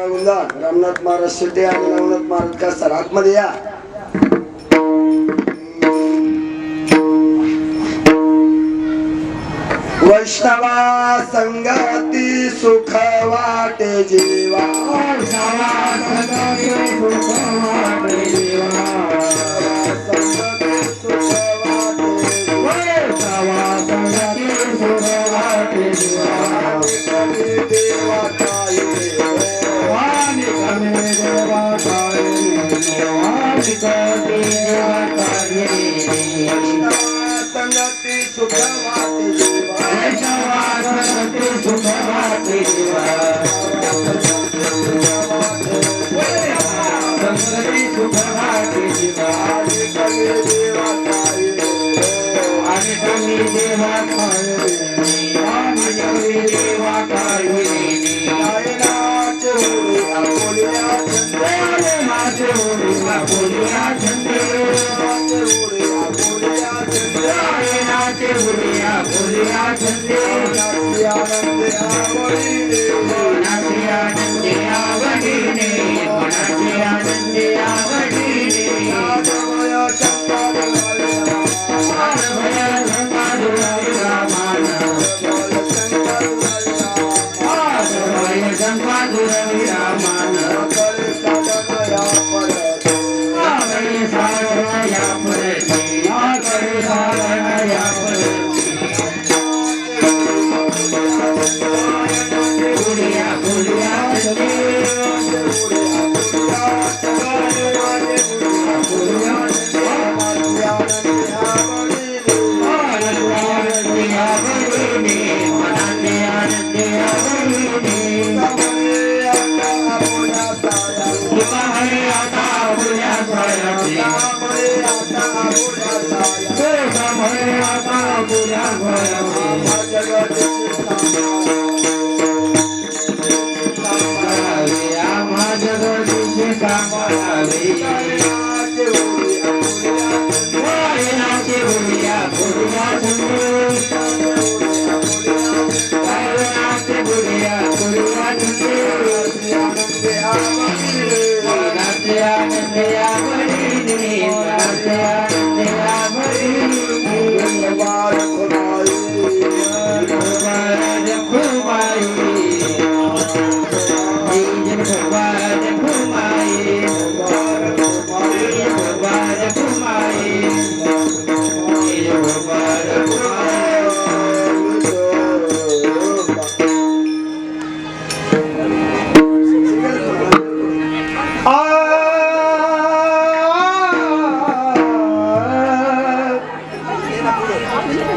सोमनाथ रामनाथ महाराज शेटे आणि रामनाथ महाराज कसर आतमध्ये या. वैष्णवा संगती सुख वाटे जीवा संगती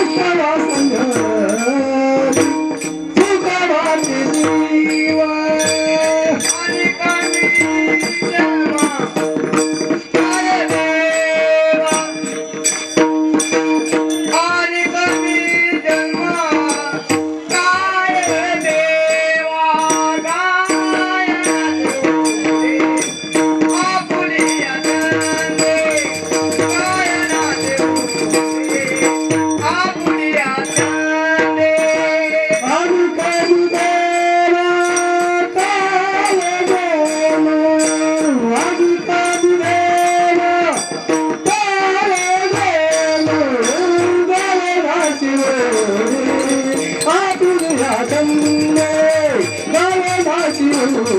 वैष्णव संघाती I no, no, no, no, no,